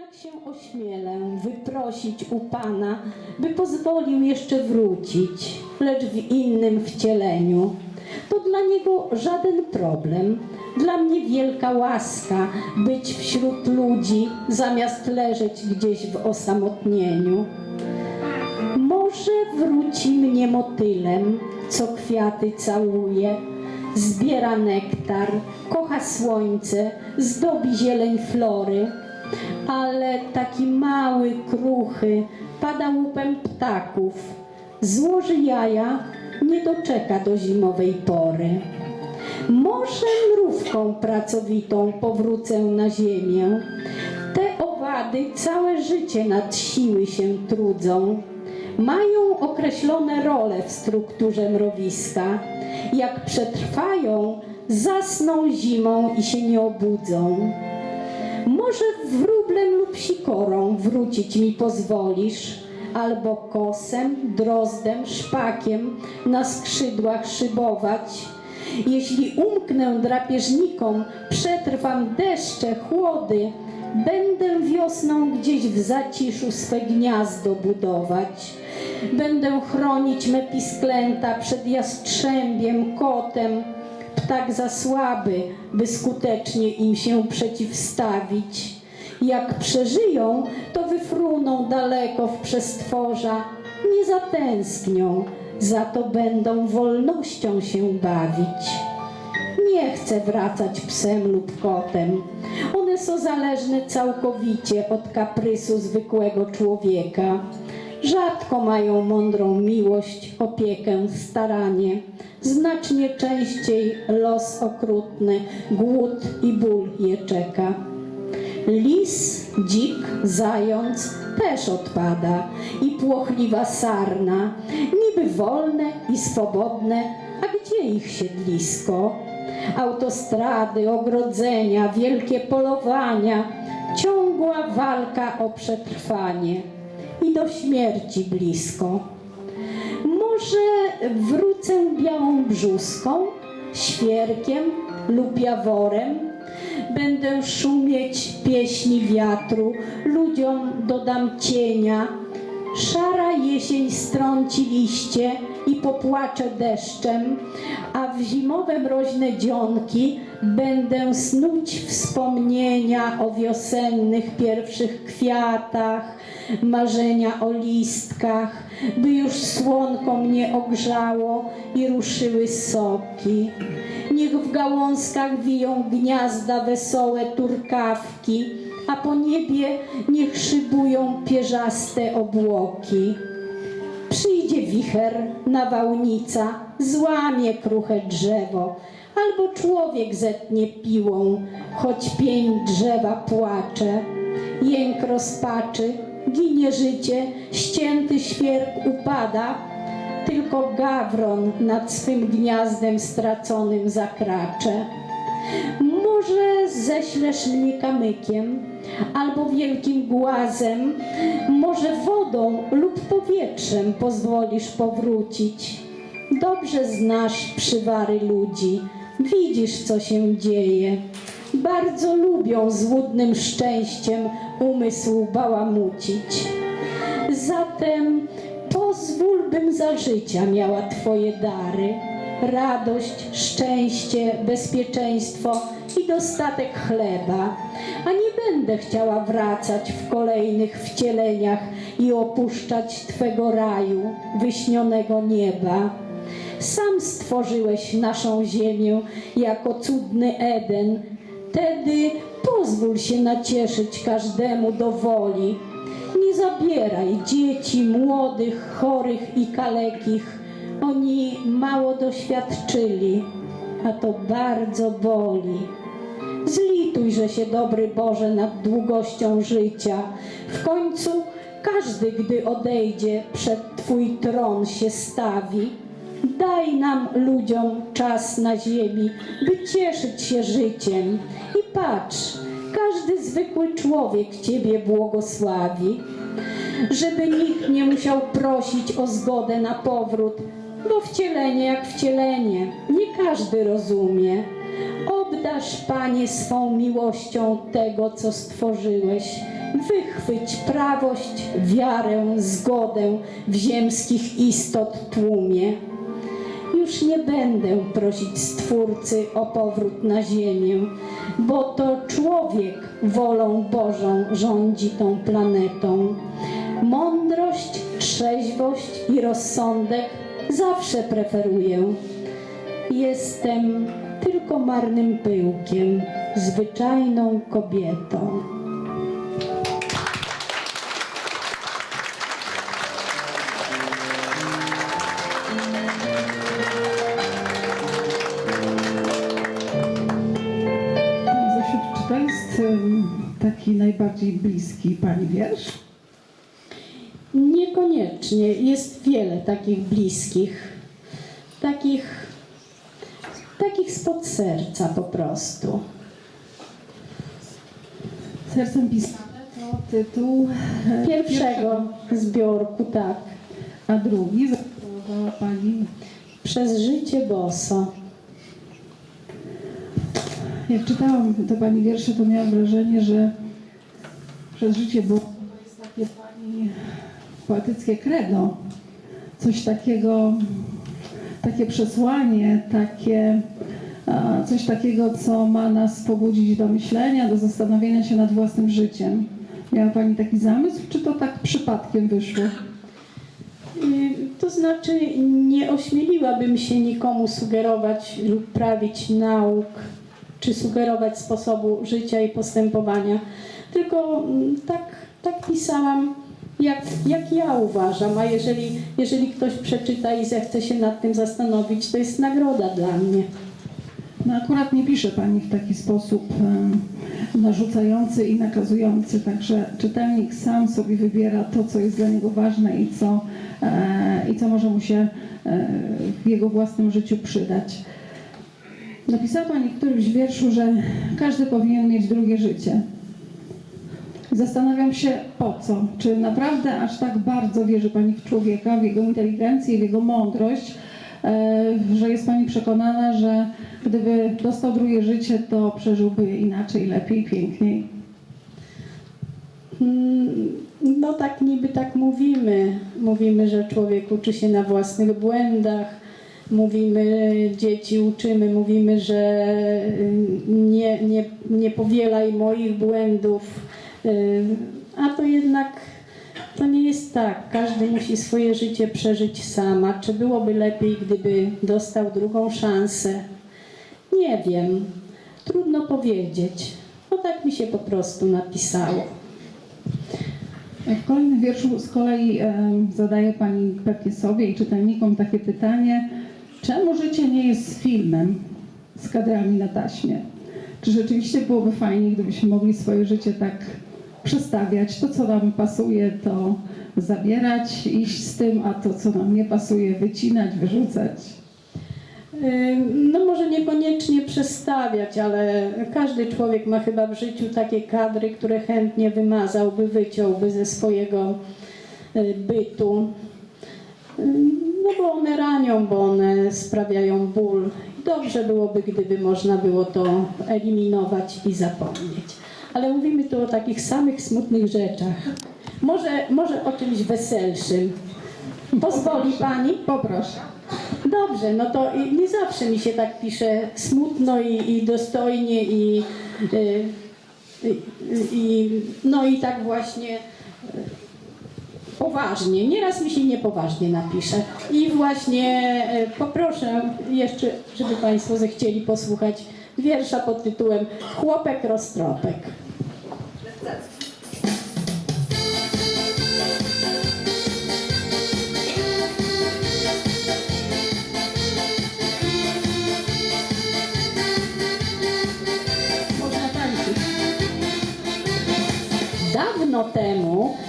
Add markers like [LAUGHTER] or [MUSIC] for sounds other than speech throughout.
jednak się ośmielę wyprosić u Pana, by pozwolił jeszcze wrócić, lecz w innym wcieleniu. To dla Niego żaden problem, dla mnie wielka łaska być wśród ludzi, zamiast leżeć gdzieś w osamotnieniu. Może wróci mnie motylem, co kwiaty całuje, zbiera nektar, kocha słońce, zdobi zieleń flory, ale taki mały, kruchy, pada łupem ptaków, złoży jaja, nie doczeka do zimowej pory. Może mrówką pracowitą powrócę na ziemię. Te owady całe życie nad siły się trudzą. Mają określone role w strukturze mrowiska. Jak przetrwają, zasną zimą i się nie obudzą. Może wróblem lub sikorą wrócić mi pozwolisz, albo kosem, drozdem, szpakiem na skrzydłach szybować. Jeśli umknę drapieżnikom, przetrwam deszcze, chłody, będę wiosną gdzieś w zaciszu swe gniazdo budować. Będę chronić me pisklęta przed jastrzębiem, kotem, ptak za słaby, by skutecznie im się przeciwstawić. Jak przeżyją, to wyfruną daleko w przestworza, nie zatęsknią, za to będą wolnością się bawić. Nie chcę wracać psem lub kotem. One są zależne całkowicie od kaprysu zwykłego człowieka. Rzadko mają mądrą miłość, opiekę, staranie. Znacznie częściej los okrutny, głód i ból je czeka. Lis, dzik, zając też odpada i płochliwa sarna, niby wolne i swobodne, a gdzie ich siedlisko? Autostrady, ogrodzenia, wielkie polowania, ciągła walka o przetrwanie i do śmierci blisko. Może wrócę białą brzuską, świerkiem lub jaworem, Będę szumieć pieśni wiatru, ludziom dodam cienia. Szara jesień strąci liście i popłacze deszczem, a w zimowe mroźne dzionki będę snuć wspomnienia o wiosennych pierwszych kwiatach, marzenia o listkach, by już słonko mnie ogrzało i ruszyły soki. Niech w gałązkach wiją gniazda wesołe turkawki, a po niebie niech szybują pierzaste obłoki. Przyjdzie wicher, nawałnica, złamie kruche drzewo, albo człowiek zetnie piłą, choć pień drzewa płacze. Jęk rozpaczy, ginie życie, ścięty świerk upada, tylko gawron nad swym gniazdem straconym zakracze. Może ześlesz mnie kamykiem, albo wielkim głazem, może wodą lub powietrzem pozwolisz powrócić. Dobrze znasz przywary ludzi, widzisz, co się dzieje. Bardzo lubią złudnym szczęściem umysł bałamucić. Zatem pozwól, bym za życia miała Twoje dary. Radość, szczęście, bezpieczeństwo i dostatek chleba. A nie będę chciała wracać w kolejnych wcieleniach i opuszczać Twego raju, wyśnionego nieba. Sam stworzyłeś naszą ziemię jako cudny Eden. Tedy pozwól się nacieszyć każdemu do woli. Nie zabieraj dzieci, młodych, chorych i kalekich. Oni mało doświadczyli, a to bardzo boli. Zlituj, że się dobry Boże nad długością życia. W końcu każdy, gdy odejdzie, przed Twój tron się stawi. Daj nam ludziom czas na ziemi, by cieszyć się życiem. I patrz, każdy zwykły człowiek Ciebie błogosławi. Żeby nikt nie musiał prosić o zgodę na powrót, bo wcielenie jak wcielenie, nie każdy rozumie. Obdasz, Panie, swą miłością tego, co stworzyłeś. Wychwyć prawość, wiarę, zgodę w ziemskich istot tłumie. Już nie będę prosić Stwórcy o powrót na ziemię, bo to człowiek wolą Bożą rządzi tą planetą. Mądrość, trzeźwość i rozsądek zawsze preferuję. Jestem tylko marnym pyłkiem, zwyczajną kobietą. Taki najbardziej bliski Pani wiersz? Niekoniecznie. Jest wiele takich bliskich, takich, takich spod serca po prostu. Sercem pisane to tytuł e, Pierwszego zbiorku, tak. a drugi zaproponowała Pani. Przez życie boso. Jak czytałam te Pani wiersze, to miałam wrażenie, że przez życie było to jest takie Pani poetyckie credo. Coś takiego, takie przesłanie, takie coś takiego, co ma nas pobudzić do myślenia, do zastanowienia się nad własnym życiem. Miała Pani taki zamysł, czy to tak przypadkiem wyszło? Y, To znaczy, nie ośmieliłabym się nikomu sugerować lub prawić nauk, czy sugerować sposobu życia i postępowania, tylko mm, tak, tak pisałam, jak, jak ja uważam, a jeżeli, jeżeli ktoś przeczyta i zechce się nad tym zastanowić, to jest nagroda dla mnie. No akurat nie pisze Pani w taki sposób narzucający i nakazujący, także czytelnik sam sobie wybiera to, co jest dla niego ważne i co, e, i co może mu się e, w jego własnym życiu przydać. Napisała Pani w którymś wierszu, że każdy powinien mieć drugie życie. Zastanawiam się po co. Czy naprawdę aż tak bardzo wierzy Pani w człowieka, w jego inteligencję, w jego mądrość, e, że jest Pani przekonana, że gdyby dostał drugie życie, to przeżyłby je inaczej, lepiej, piękniej. Mm, No tak niby tak mówimy. Mówimy, że człowiek uczy się na własnych błędach. Mówimy, dzieci uczymy, mówimy, że y, nie, nie, nie powielaj moich błędów. A to jednak to nie jest tak. Każdy musi swoje życie przeżyć sama. Czy byłoby lepiej, gdyby dostał drugą szansę? Nie wiem. Trudno powiedzieć. No tak mi się po prostu napisało. W kolejnym wierszu z kolei zadaje Pani pewnie sobie i czytelnikom takie pytanie, czemu życie nie jest filmem z kadrami na taśmie? Czy rzeczywiście byłoby fajnie, gdybyśmy mogli swoje życie tak przestawiać, to co nam pasuje, to zabierać, iść z tym, a to co nam nie pasuje, wycinać, wyrzucać? No może niekoniecznie przestawiać, ale każdy człowiek ma chyba w życiu takie kadry, które chętnie wymazałby, wyciąłby ze swojego y, bytu. No bo one ranią, bo one sprawiają ból. Dobrze byłoby, gdyby można było to eliminować i zapomnieć. Ale mówimy tu o takich samych smutnych rzeczach. Może, może o czymś weselszym. Pozwoli Pani? Poproszę. Dobrze, no to i- nie zawsze mi się tak pisze smutno i, i dostojnie i, y, i, i no i tak właśnie y, poważnie. Nieraz mi się niepoważnie napisze. I właśnie y, poproszę jeszcze, żeby Państwo zechcieli posłuchać wiersza pod tytułem Chłopek roztropek.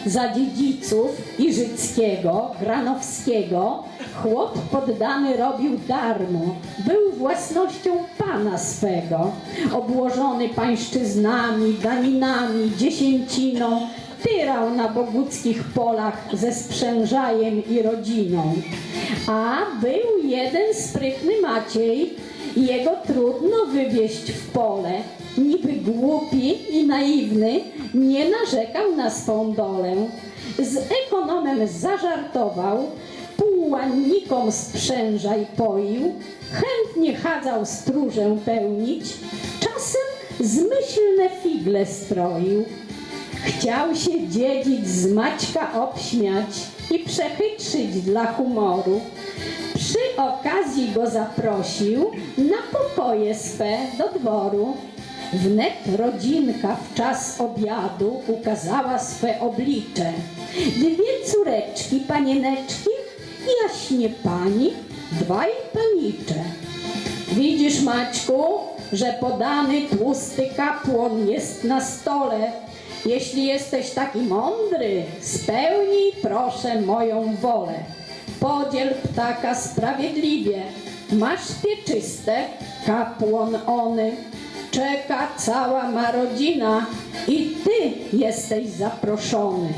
Za dziedziców Iżyckiego, Granowskiego chłop poddany robił darmo. Był własnością pana swego, obłożony pańszczyznami, daninami, dziesięciną, tyrał na boguckich polach ze sprzężajem i rodziną. A był jeden sprytny Maciej, Jego trudno wywieźć w pole. Niby głupi i naiwny, nie narzekał na swą dolę. Z ekonomem zażartował, półłannikom sprzężaj poił, chętnie chadzał stróżę pełnić, czasem zmyślne figle stroił. Chciał się dziedzic z Maćka obśmiać i przechytrzyć dla humoru. Przy okazji go zaprosił na pokoje swe do dworu. Wnet rodzinka w czas obiadu ukazała swe oblicze. Dwie córeczki, panieneczki, jaśnie pani, dwaj panicze. Widzisz, Maćku, że podany tłusty kapłon jest na stole. Jeśli jesteś taki mądry, spełnij proszę moją wolę. Podziel ptaka sprawiedliwie. Masz pieczyste, kapłon ony. Czeka cała ma rodzina i ty jesteś zaproszony.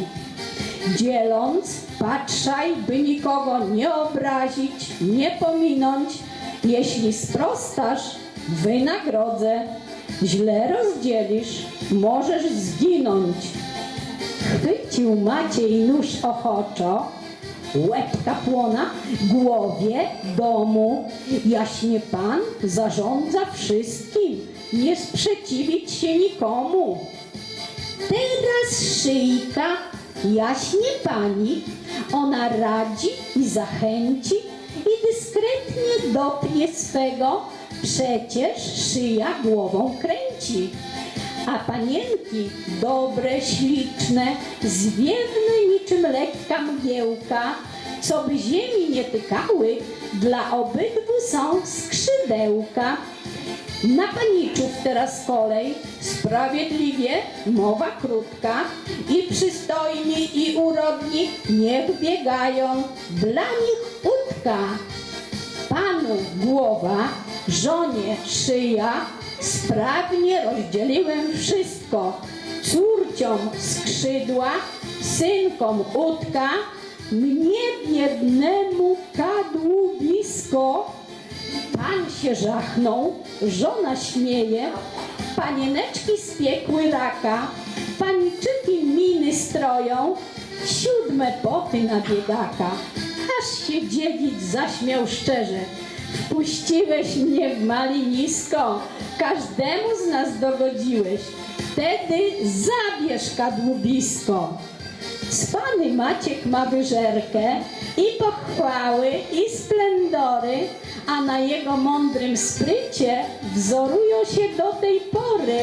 Dzieląc, patrzaj, by nikogo nie obrazić, nie pominąć. Jeśli sprostasz, wynagrodzę. Źle rozdzielisz, możesz zginąć. Chwycił Maciej nóż ochoczo, łeb kapłona, głowie domu. Jaśnie Pan zarządza wszystkim, nie sprzeciwić się nikomu. Teraz szyjka, jaśnie pani, ona radzi i zachęci i dyskretnie dopnie swego, przecież szyja głową kręci. A panienki dobre, śliczne, zwiewne niczym lekka mgiełka, co by ziemi nie tykały, dla obydwu są skrzydełka. Na paniczów teraz kolej, sprawiedliwie, mowa krótka i przystojni i urodni niech biegają, dla nich utka. Panu głowa, żonie szyja, sprawnie rozdzieliłem wszystko. Córciom skrzydła, synkom utka, mnie biednemu kadłu blisko. Pan się żachnął, żona śmieje, panieneczki spiekły raka, paniczyki miny stroją, siódme poty na biedaka. Aż się dziedzic zaśmiał szczerze. Wpuściłeś mnie w malinisko, każdemu z nas dogodziłeś. Wtedy zabierz kadłubisko. Cwany Maciek ma wyżerkę i pochwały i splendory, a na jego mądrym sprycie wzorują się do tej pory.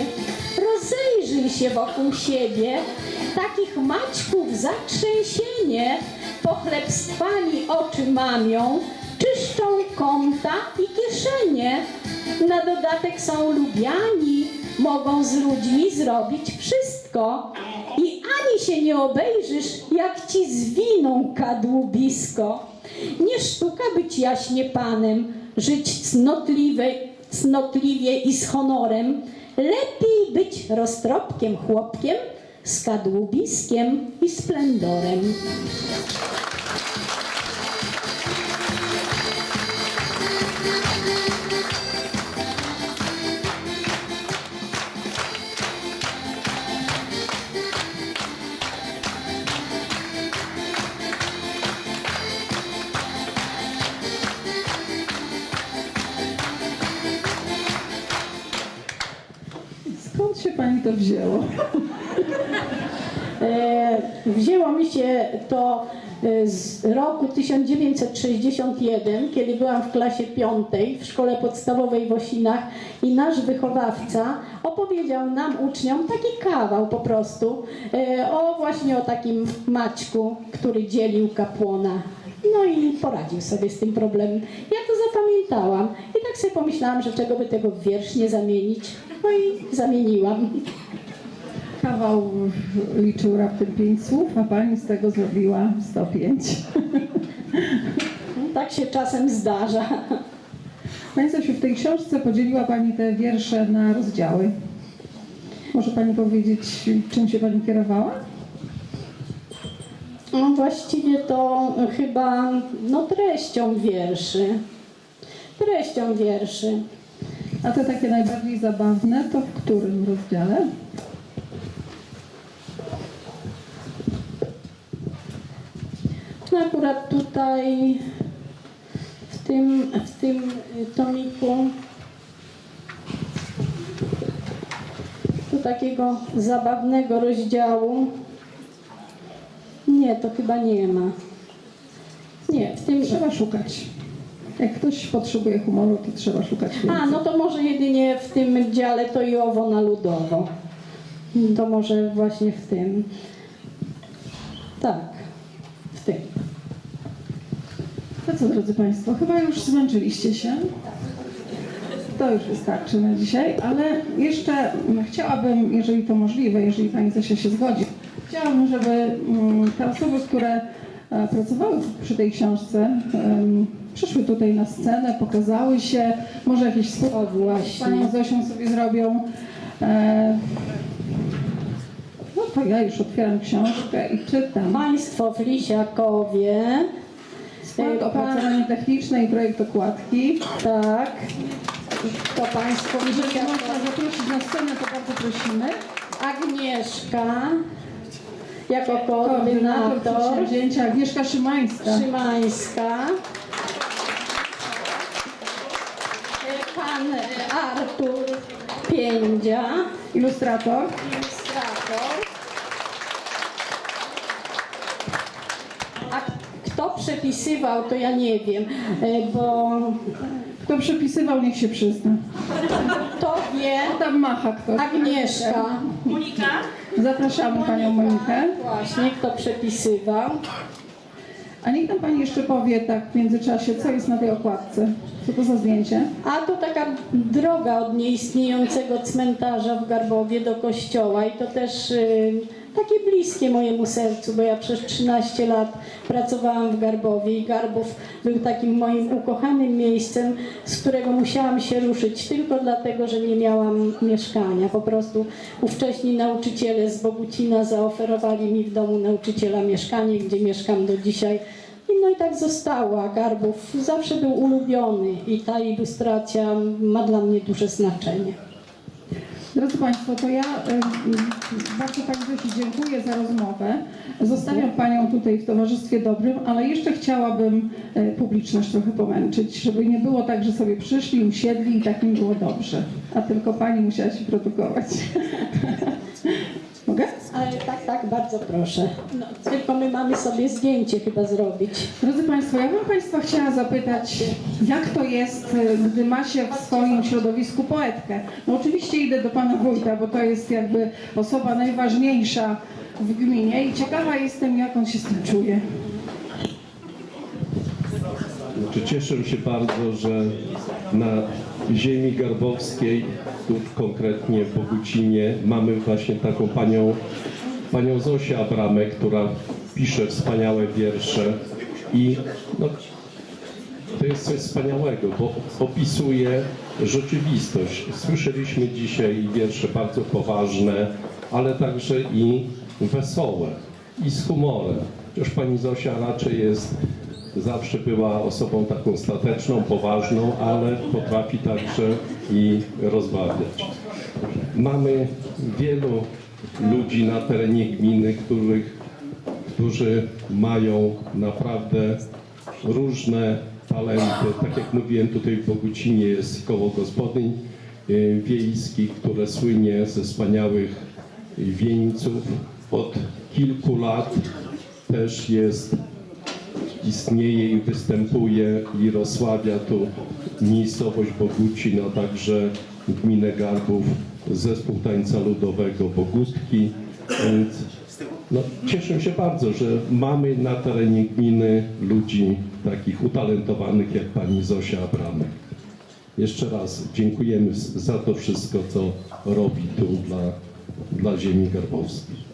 Rozejrzyj się wokół siebie, takich Maćków zatrzęsienie, pochlebstwani oczy mamią, czyszczą kąta i kieszenie. Na dodatek są lubiani, mogą z ludźmi zrobić wszystko. Się nie obejrzysz, jak ci zwiną kadłubisko. Nie sztuka być jaśnie panem, żyć cnotliwe, cnotliwie i z honorem. Lepiej być roztropkiem chłopkiem, z kadłubiskiem i splendorem. To wzięło? E, Wzięło mi się to e, z roku 1961, kiedy byłam w klasie piątej w szkole podstawowej w Osinach i nasz wychowawca opowiedział nam, uczniom, taki kawał po prostu e, o właśnie o takim Maćku, który dzielił kapłona. No i poradził sobie z tym problemem. Ja to zapamiętałam i tak sobie pomyślałam, że czego by tego w wiersz nie zamienić. No i zamieniłam. Kawał liczył raptem pięć słów, a pani z tego zrobiła 105. Tak się czasem zdarza. Pani Zosiu, w tej książce podzieliła Pani te wiersze na rozdziały. Może Pani powiedzieć, czym się Pani kierowała? No właściwie to chyba no treścią wierszy. Treścią wierszy. A te takie najbardziej zabawne, to w którym rozdziale? No akurat tutaj w tym, w tym tomiku tu takiego zabawnego rozdziału nie, to chyba nie ma. Nie, w tym Trzeba szukać. Jak ktoś potrzebuje humoru, to trzeba szukać więcej. A, no to może jedynie w tym dziale to i owo na ludowo. To może właśnie w tym. Tak, w tym. To co, drodzy Państwo, chyba już zmęczyliście się. To już wystarczy na dzisiaj, ale jeszcze chciałabym, jeżeli to możliwe, jeżeli Pani Zosia się zgodzi, chciałabym, żeby mm, te osoby, które e, pracowały przy tej książce, przyszły tutaj na scenę, pokazały się, może jakieś słowa z właśnie. Panią Zosią sobie zrobią. E, No to ja już otwieram książkę i czytam. Państwo Flisiakowie. Skład, e, opracowanie techniczne i projekt okładki. Tak. To Państwo Jeżeli można zaprosić na scenę, to bardzo prosimy. Agnieszka jako Koordynator koordynator. Agnieszka Szymańska. Szymańska. Pan Artur Piędzia, Ilustrator. ilustrator. A kto przepisywał, to ja nie wiem, e, bo Kto przepisywał, niech się przyzna. to wie Tam macha ktoś. Agnieszka. Zapraszamy Panią Monikę. Właśnie, kto przepisywał. A niech nam Pani jeszcze powie tak w międzyczasie, co jest na tej okładce. Co to za zdjęcie? A to taka droga od nieistniejącego cmentarza w Garbowie do kościoła i to też y, takie bliskie mojemu sercu, bo ja przez 13 lat pracowałam w Garbowie i Garbów był takim moim ukochanym miejscem, z którego musiałam się ruszyć tylko dlatego, że nie miałam mieszkania. Po prostu ówcześni nauczyciele z Bogucina zaoferowali mi w domu nauczyciela mieszkanie, gdzie mieszkam do dzisiaj. I No i tak zostało, a Garbów zawsze był ulubiony i ta ilustracja ma dla mnie duże znaczenie. Drodzy Państwo, to ja bardzo Pani Zosi dziękuję za rozmowę. Zostawiam Panią tutaj w towarzystwie dobrym, ale jeszcze chciałabym e, publiczność trochę pomęczyć, żeby nie było tak, że sobie przyszli, usiedli i tak im było dobrze, a tylko Pani musiała się produkować. [LAUGHS] Ale tak, tak, bardzo proszę. No, tylko my mamy sobie zdjęcie chyba zrobić. Drodzy Państwo, ja bym Państwa chciała zapytać, jak to jest, e, gdy ma się w swoim środowisku poetkę? No oczywiście idę do Pana Wójta, bo to jest jakby osoba najważniejsza w gminie i ciekawa jestem, jak on się z tym czuje. Znaczy, cieszę się bardzo, że na ziemi garbowskiej, konkretnie w Bogucinie, mamy właśnie taką panią, panią Zosię Abramek, która pisze wspaniałe wiersze i no, to jest coś wspaniałego, bo opisuje rzeczywistość. Słyszeliśmy dzisiaj wiersze bardzo poważne, ale także i wesołe i z humorem. Chociaż pani Zosia raczej jest, zawsze była osobą taką stateczną, poważną, ale potrafi także i rozbawiać. Mamy wielu ludzi na terenie gminy, których, którzy mają naprawdę różne talenty. Tak jak mówiłem, tutaj w Bogucinie jest koło gospodyń y, wiejskich, które słynie ze wspaniałych wieńców. Od kilku lat też jest, istnieje i występuje i rozsławia tu miejscowość Bogucin, a także gminę Garbów, zespół tańca ludowego Bogustki. Więc no, cieszę się bardzo, że mamy na terenie gminy ludzi takich utalentowanych jak pani Zosia Abramek. Jeszcze raz dziękujemy za to wszystko, co robi tu dla, dla ziemi garbowskiej.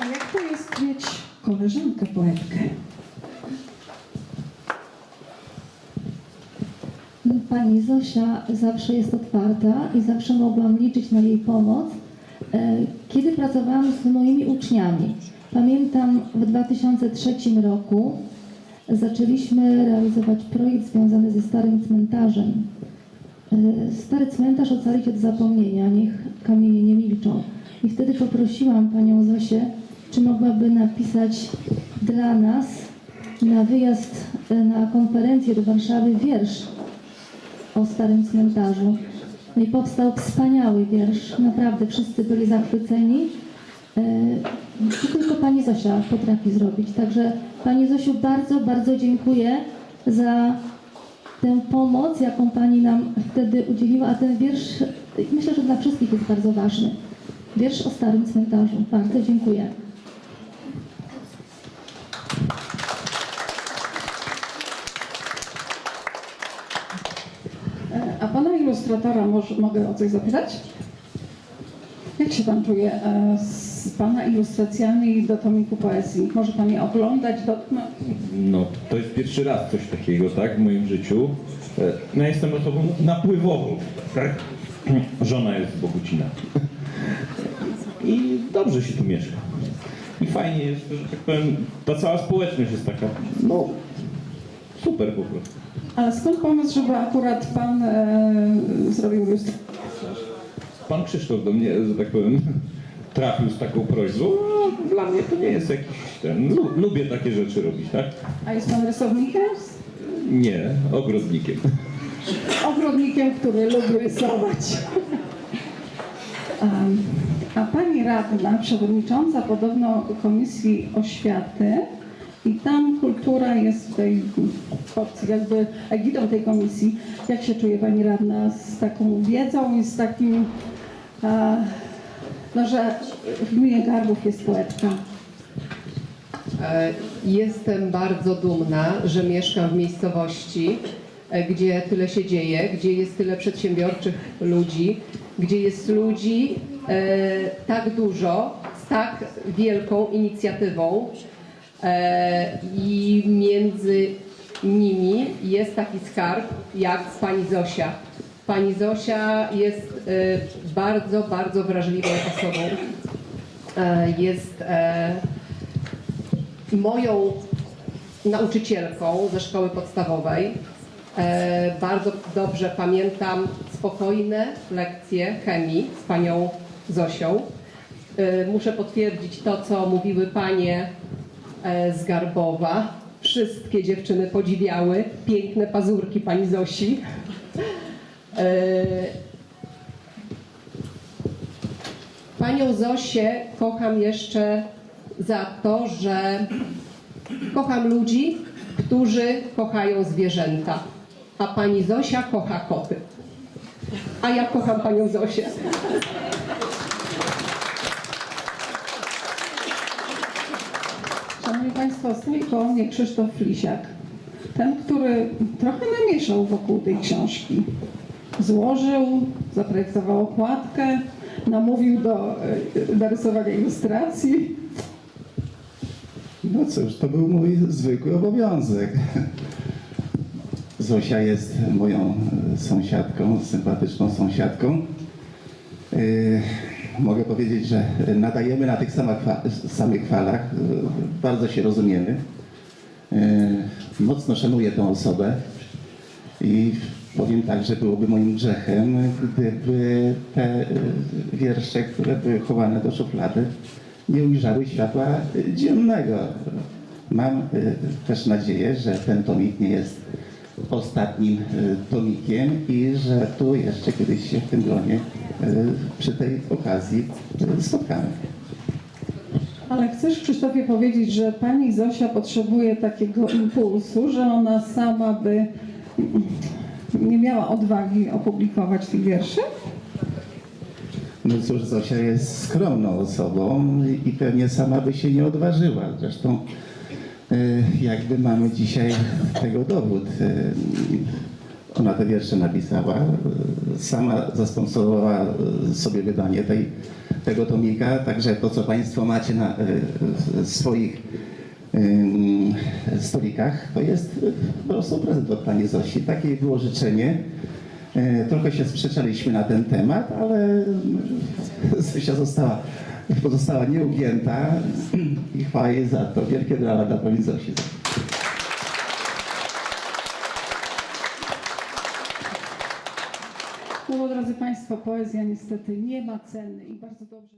A jak to jest mieć koleżankę poetkę? Pani Zosia zawsze jest otwarta i zawsze mogłam liczyć na jej pomoc, e, kiedy pracowałam z moimi uczniami. Pamiętam w 2003 roku zaczęliśmy realizować projekt związany ze starym cmentarzem. E, Stary cmentarz ocalić od zapomnienia, niech kamienie nie milczą. I wtedy poprosiłam panią Zosię, czy mogłaby napisać dla nas na wyjazd e, na konferencję do Warszawy wiersz o starym cmentarzu. No i powstał wspaniały wiersz. Naprawdę wszyscy byli zachwyceni. E, To tylko pani Zosia potrafi zrobić. Także pani Zosiu bardzo, bardzo dziękuję za tę pomoc, jaką pani nam wtedy udzieliła. A ten wiersz myślę, że dla wszystkich jest bardzo ważny. Wiersz o starym cmentarzu. Bardzo dziękuję. E, A pana ilustratora może, mogę o coś zapytać? Jak się pan czuje e, z pana ilustracjami do tomiku poezji? Może pan je oglądać, dotknąć? No, to jest pierwszy raz coś takiego, tak, w moim życiu. E, No, jestem osobą napływową, tak? Żona jest z Bogucina. I dobrze się tu mieszka. I fajnie jest, że tak powiem, ta cała społeczność jest taka, no, super po prostu. Ale skąd pomysł, żeby akurat pan e, zrobił ilustrację? Pan Krzysztof do mnie, że tak powiem, [LAUGHS] trafił z taką prośbą. No, dla mnie to nie jest jakiś ten, lu- lubię takie rzeczy robić, tak? A jest pan rysownikiem? Nie, ogrodnikiem. [LAUGHS] Ogrodnikiem, który lubi rysować. Em, A pani radna, przewodnicząca podobno Komisji Oświaty i tam kultura jest tej pod jakby egidą tej komisji. Jak się czuje pani radna z taką wiedzą i z takim, e, no że w gminie Garbów jest poetka? E, Jestem bardzo dumna, że mieszkam w miejscowości, e, gdzie tyle się dzieje, gdzie jest tyle przedsiębiorczych ludzi, gdzie jest ludzi e, tak dużo, z tak wielką inicjatywą i między nimi jest taki skarb jak pani Zosia. Pani Zosia jest e, bardzo, bardzo wrażliwą osobą. E, Jest e, moją nauczycielką ze szkoły podstawowej. E, bardzo dobrze pamiętam spokojne lekcje chemii z panią Zosią. E, muszę potwierdzić to, co mówiły panie e, z Garbowa. Wszystkie dziewczyny podziwiały piękne pazurki pani Zosi. E, Panią Zosię kocham jeszcze za to, że kocham ludzi, którzy kochają zwierzęta, a pani Zosia kocha koty. A ja kocham panią Zosię. Stoi koło mnie Krzysztof Lisiak. Ten, który trochę namieszał wokół tej książki. Złożył, zaprojektował okładkę, namówił do e, narysowania ilustracji. No cóż, to był mój zwykły obowiązek. Zosia jest moją e, sąsiadką, sympatyczną sąsiadką. Mogę powiedzieć, że nadajemy na tych samych, samych falach, bardzo się rozumiemy. Yy, mocno szanuję tę osobę i powiem tak, że byłoby moim grzechem, gdyby te yy, wiersze, które były chowane do szuflady, nie ujrzały światła dziennego. Mam y, też nadzieję, że ten tomik nie jest ostatnim tomikiem i że tu jeszcze kiedyś się w tym gronie przy tej okazji y, spotkamy. Ale chcesz Krzysztofie powiedzieć, że pani Zosia potrzebuje takiego impulsu, że ona sama by nie miała odwagi opublikować tych wierszy? No cóż, Zosia jest skromną osobą i pewnie sama by się nie odważyła. Zresztą y, jakby mamy dzisiaj tego dowód. Ona te wiersze napisała, sama zasponsorowała sobie wydanie tej, tego tomika, także to, co Państwo macie na y, swoich stolikach, to jest po prostu prezent od Pani Zosi. Takie było życzenie. E, Trochę się sprzeczaliśmy na ten temat, ale Zosia została, pozostała nieugięta i chwała jej za to. Wielkie dla Pani Zosi. No bo drodzy Państwo, poezja niestety nie ma ceny i bardzo dobrze.